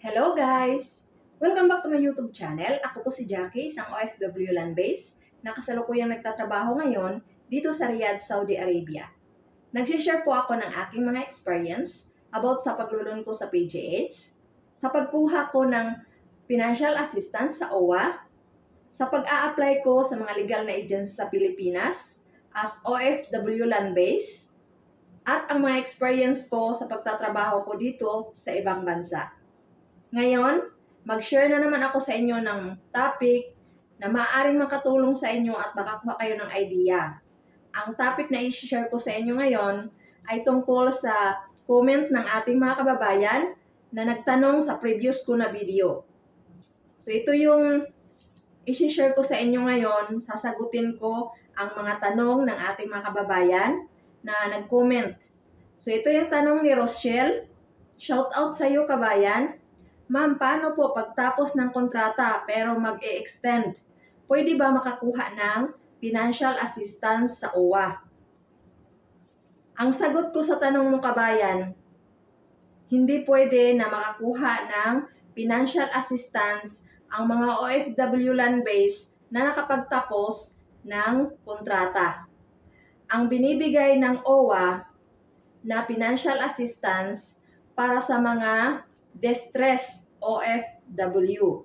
Hello guys! Welcome back to my YouTube channel. Ako po si Jackie, isang OFW land base na kasalukuyang nagtatrabaho ngayon dito sa Riyadh, Saudi Arabia. Nagsishare po ako ng aking mga experience about sa paglulun ko sa PGH, sa pagkuha ko ng financial assistance sa OWA, sa pag-a-apply ko sa mga legal na agency sa Pilipinas as OFW land base, at ang mga experience ko sa pagtatrabaho ko dito sa ibang bansa. Ngayon, mag-share na naman ako sa inyo ng topic na maaaring makatulong sa inyo at makakuha kayo ng idea. Ang topic na i-share ko sa inyo ngayon ay tungkol sa comment ng ating mga kababayan na nagtanong sa previous ko na video. So ito yung i-share ko sa inyo ngayon, sasagutin ko ang mga tanong ng ating mga kababayan na nag-comment. So ito yung tanong ni Rochelle. Shout out sa iyo kabayan. Ma'am, paano po pagtapos ng kontrata pero mag-e-extend? Pwede ba makakuha ng financial assistance sa OWA? Ang sagot ko sa tanong mo kabayan, hindi pwede na makakuha ng financial assistance ang mga OFW land base na nakapagtapos ng kontrata. Ang binibigay ng OWA na financial assistance para sa mga distress OFW.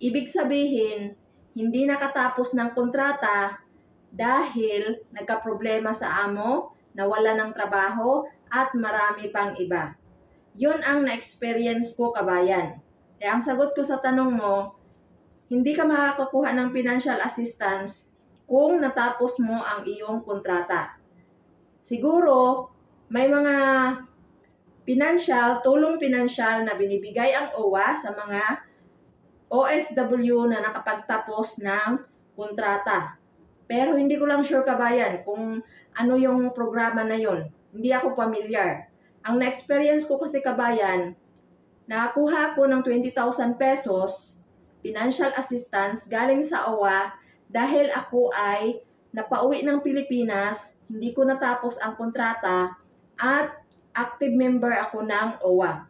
Ibig sabihin, hindi nakatapos ng kontrata dahil nagkaproblema sa amo, nawala ng trabaho, at marami pang iba. Yun ang na-experience ko kabayan. Kaya ang sagot ko sa tanong mo, hindi ka makakakuha ng financial assistance kung natapos mo ang iyong kontrata. Siguro, may mga financial, tulong financial na binibigay ang OWA sa mga OFW na nakapagtapos ng kontrata. Pero hindi ko lang sure kabayan kung ano yung programa na yon. Hindi ako familiar. Ang na-experience ko kasi kabayan, nakakuha ko ng 20,000 pesos financial assistance galing sa OWA dahil ako ay napauwi ng Pilipinas, hindi ko natapos ang kontrata at active member ako ng OWA.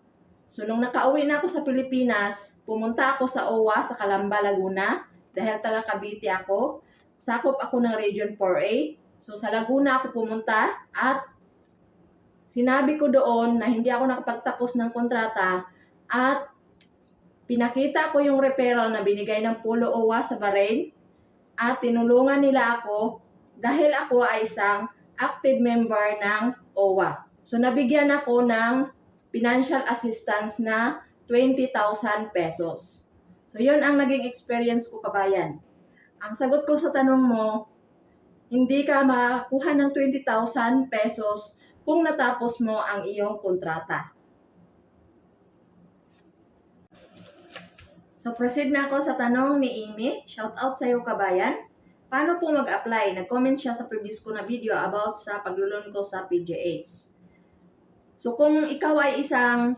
So, nung nakauwi na ako sa Pilipinas, pumunta ako sa OWA sa Calamba, Laguna dahil taga Cavite ako. Sakop ako ng Region 4A. So, sa Laguna ako pumunta at sinabi ko doon na hindi ako nakapagtapos ng kontrata at pinakita ko yung referral na binigay ng Polo OWA sa Bahrain at tinulungan nila ako dahil ako ay isang active member ng OWA. So, nabigyan ako ng financial assistance na 20,000 pesos. So, yun ang naging experience ko, kabayan. Ang sagot ko sa tanong mo, hindi ka makakuha ng 20,000 pesos kung natapos mo ang iyong kontrata. So, proceed na ako sa tanong ni Amy. Shout out sa iyo, kabayan. Paano po mag-apply? Nag-comment siya sa previous ko na video about sa paglulun ko sa PGH. So kung ikaw ay isang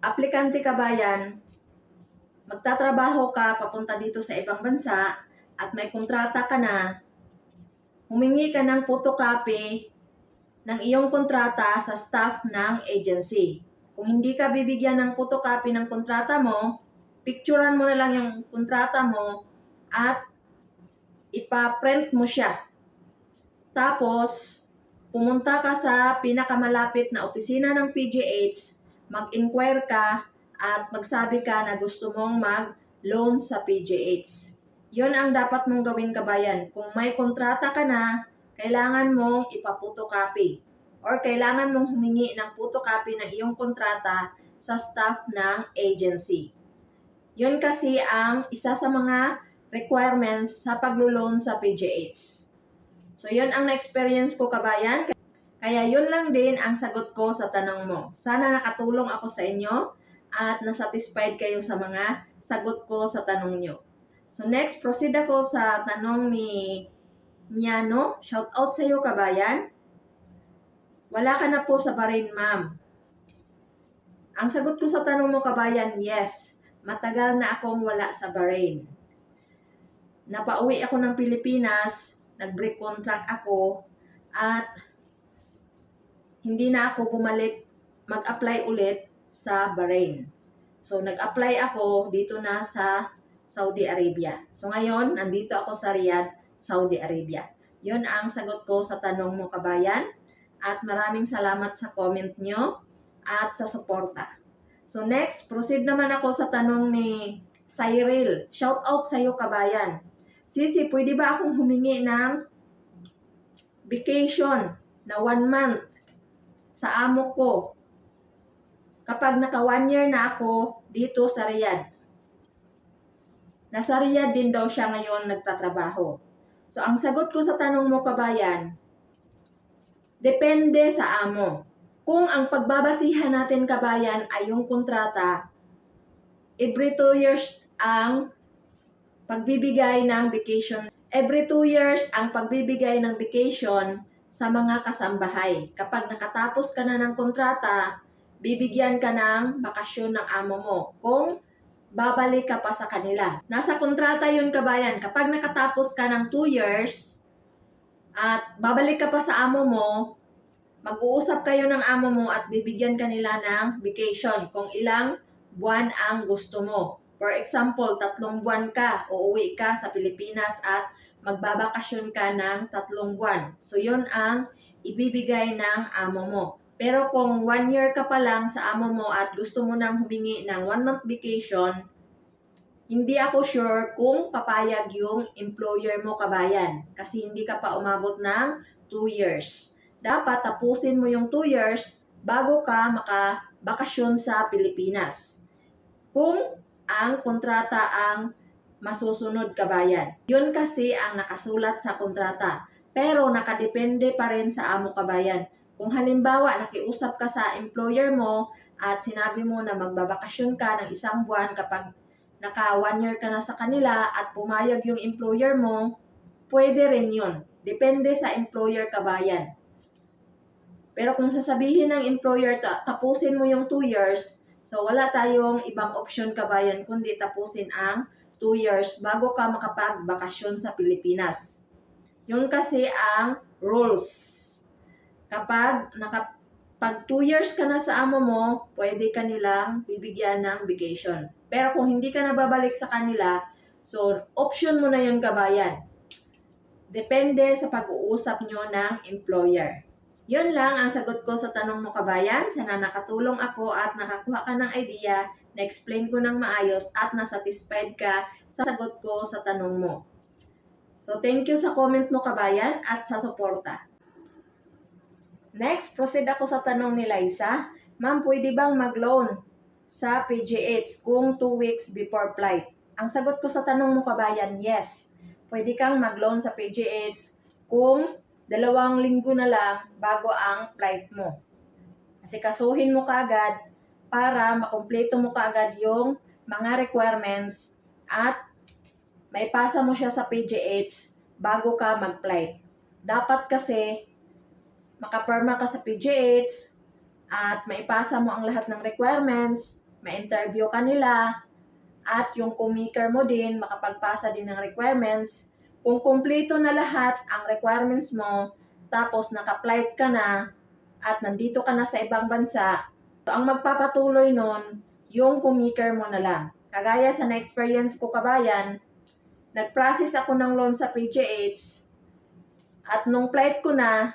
aplikante kabayan, magtatrabaho ka papunta dito sa ibang bansa at may kontrata ka na, humingi ka ng photocopy ng iyong kontrata sa staff ng agency. Kung hindi ka bibigyan ng photocopy ng kontrata mo, picturean mo na lang yung kontrata mo at ipa-print mo siya. Tapos, pumunta ka sa pinakamalapit na opisina ng PGH, mag-inquire ka at magsabi ka na gusto mong mag-loan sa PGH. Yon ang dapat mong gawin kabayan. Kung may kontrata ka na, kailangan mong ipaputocopy or kailangan mong humingi ng photocopy ng iyong kontrata sa staff ng agency. Yon kasi ang isa sa mga requirements sa paglo-loan sa PGH. So, yun ang na-experience ko, kabayan. Kaya yun lang din ang sagot ko sa tanong mo. Sana nakatulong ako sa inyo at nasatisfied kayo sa mga sagot ko sa tanong nyo. So, next, proceed ako sa tanong ni Miano. Shout out sa iyo, kabayan. Wala ka na po sa Bahrain, ma'am. Ang sagot ko sa tanong mo, kabayan, yes. Matagal na akong wala sa Bahrain. Napauwi ako ng Pilipinas nag-break contract ako at hindi na ako bumalik mag-apply ulit sa Bahrain. So, nag-apply ako dito na sa Saudi Arabia. So, ngayon, nandito ako sa Riyadh, Saudi Arabia. Yun ang sagot ko sa tanong mo, kabayan. At maraming salamat sa comment nyo at sa suporta. So, next, proceed naman ako sa tanong ni Cyril. Shout out sa iyo, kabayan. Sisi, pwede ba akong humingi ng vacation na one month sa amo ko kapag naka one year na ako dito sa Riyadh. Nasa Riyadh din daw siya ngayon nagtatrabaho. So, ang sagot ko sa tanong mo, kabayan, depende sa amo. Kung ang pagbabasihan natin, kabayan, ay yung kontrata, every two years ang pagbibigay ng vacation. Every two years ang pagbibigay ng vacation sa mga kasambahay. Kapag nakatapos ka na ng kontrata, bibigyan ka ng bakasyon ng amo mo kung babalik ka pa sa kanila. Nasa kontrata yun kabayan. Kapag nakatapos ka ng 2 years at babalik ka pa sa amo mo, mag-uusap kayo ng amo mo at bibigyan ka nila ng vacation kung ilang buwan ang gusto mo. For example, tatlong buwan ka, uuwi ka sa Pilipinas at magbabakasyon ka ng tatlong buwan. So, yun ang ibibigay ng amo mo. Pero kung one year ka pa lang sa amo mo at gusto mo nang humingi ng one month vacation, hindi ako sure kung papayag yung employer mo kabayan kasi hindi ka pa umabot ng 2 years. Dapat tapusin mo yung 2 years bago ka makabakasyon sa Pilipinas. Kung ang kontrata ang masusunod kabayan. Yun kasi ang nakasulat sa kontrata. Pero nakadepende pa rin sa amo kabayan. Kung halimbawa nakiusap ka sa employer mo at sinabi mo na magbabakasyon ka ng isang buwan kapag naka one year ka na sa kanila at pumayag yung employer mo, pwede rin yun. Depende sa employer kabayan. Pero kung sasabihin ng employer, ta- tapusin mo yung 2 years, so wala tayong ibang option kabayan kundi tapusin ang 2 years bago ka makapagbakasyon sa Pilipinas. Yun kasi ang rules. Kapag naka, pag 2 years ka na sa amo mo, pwede ka nilang bibigyan ng vacation. Pero kung hindi ka na babalik sa kanila, so option mo na yun kabayan. Depende sa pag-uusap nyo ng employer. Yun lang ang sagot ko sa tanong mo kabayan. Sana nakatulong ako at nakakuha ka ng idea, na-explain ko ng maayos at nasatisfied ka sa sagot ko sa tanong mo. So thank you sa comment mo kabayan at sa suporta. Next, proceed ako sa tanong ni Liza. Ma'am, pwede bang mag-loan sa PGH kung 2 weeks before flight? Ang sagot ko sa tanong mo kabayan, yes. Pwede kang mag-loan sa PGH kung dalawang linggo na lang bago ang flight mo. Kasi kasuhin mo kaagad para makumpleto mo kaagad yung mga requirements at may pasa mo siya sa PGH bago ka mag-flight. Dapat kasi makaperma ka sa PGH at maipasa mo ang lahat ng requirements, ma-interview ka nila, at yung kumiker mo din, makapagpasa din ng requirements. Kung kumpleto na lahat ang requirements mo, tapos naka-flight ka na, at nandito ka na sa ibang bansa, so ang magpapatuloy nun, yung kumiker mo na lang. Kagaya sa na-experience ko kabayan, nag-process ako ng loan sa PGH, at nung flight ko na,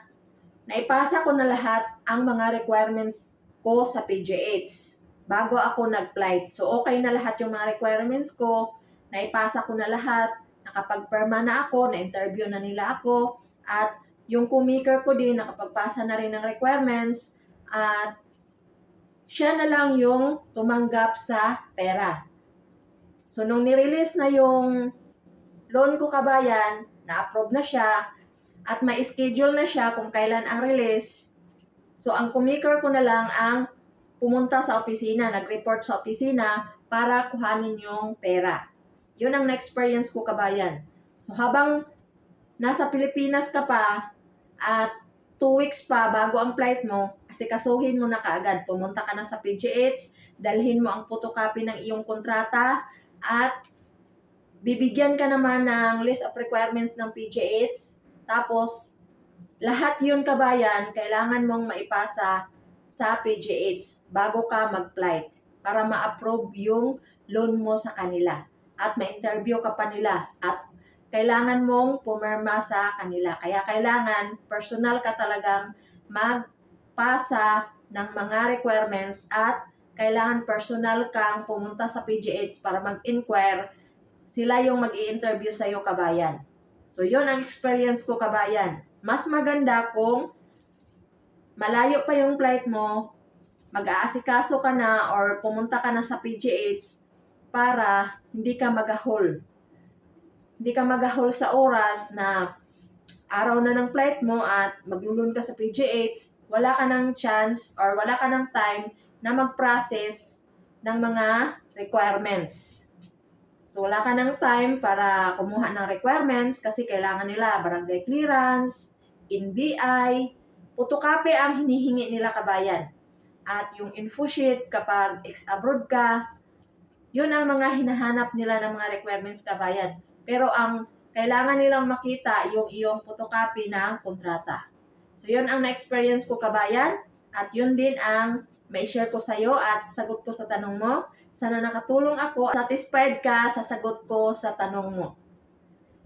naipasa ko na lahat ang mga requirements ko sa PGH bago ako nag-flight. So, okay na lahat yung mga requirements ko, naipasa ko na lahat, nakapag-perma na ako, na-interview na nila ako, at yung kumiker ko din, nakapagpasa na rin ng requirements, at siya na lang yung tumanggap sa pera. So, nung nirelease na yung loan ko kabayan, na-approve na siya, at may schedule na siya kung kailan ang release. So, ang kumiker ko na lang ang pumunta sa opisina, nag-report sa opisina para kuhanin yung pera. Yun ang na-experience ko kabayan. So, habang nasa Pilipinas ka pa at two weeks pa bago ang flight mo, asikasuhin mo na kaagad. Pumunta ka na sa PGH, dalhin mo ang photocopy ng iyong kontrata at bibigyan ka naman ng list of requirements ng PGH tapos, lahat yun kabayan, kailangan mong maipasa sa PGH bago ka mag-flight. para ma-approve yung loan mo sa kanila. At ma-interview ka pa nila at kailangan mong pumirma sa kanila. Kaya kailangan personal ka talagang magpasa ng mga requirements at kailangan personal kang pumunta sa PGH para mag-inquire. Sila yung mag interview sa'yo, kabayan. So, yon ang experience ko, kabayan. Mas maganda kung malayo pa yung flight mo, mag-aasikaso ka na or pumunta ka na sa PGH para hindi ka magahol. Hindi ka magahol sa oras na araw na ng flight mo at maglulun ka sa PGH, wala ka ng chance or wala ka ng time na mag-process ng mga requirements. So, wala ka ng time para kumuha ng requirements kasi kailangan nila barangay clearance, NBI, photocopy ang hinihingi nila kabayan. At yung info sheet kapag ex-abroad ka, yun ang mga hinahanap nila ng mga requirements kabayan. Pero ang kailangan nilang makita yung iyong photocopy ng kontrata. So, yun ang na-experience ko kabayan at yun din ang may share ko sa'yo at sagot ko sa tanong mo. Sana nakatulong ako. Satisfied ka sa sagot ko sa tanong mo.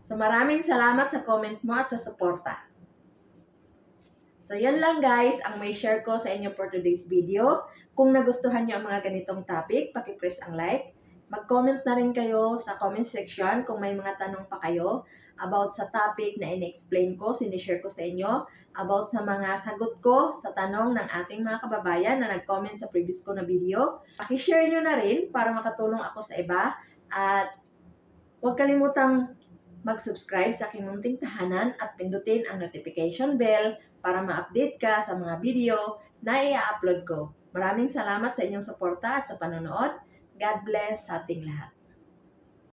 So maraming salamat sa comment mo at sa suporta. So yan lang guys ang may share ko sa inyo for today's video. Kung nagustuhan nyo ang mga ganitong topic, pakipress ang like. Mag-comment na rin kayo sa comment section kung may mga tanong pa kayo about sa topic na in-explain ko, sinishare ko sa inyo, about sa mga sagot ko sa tanong ng ating mga kababayan na nag-comment sa previous ko na video. Pakishare nyo na rin para makatulong ako sa iba at huwag kalimutang mag-subscribe sa aking munting tahanan at pindutin ang notification bell para ma-update ka sa mga video na i-upload ko. Maraming salamat sa inyong suporta at sa panonood. God bless sa ating lahat.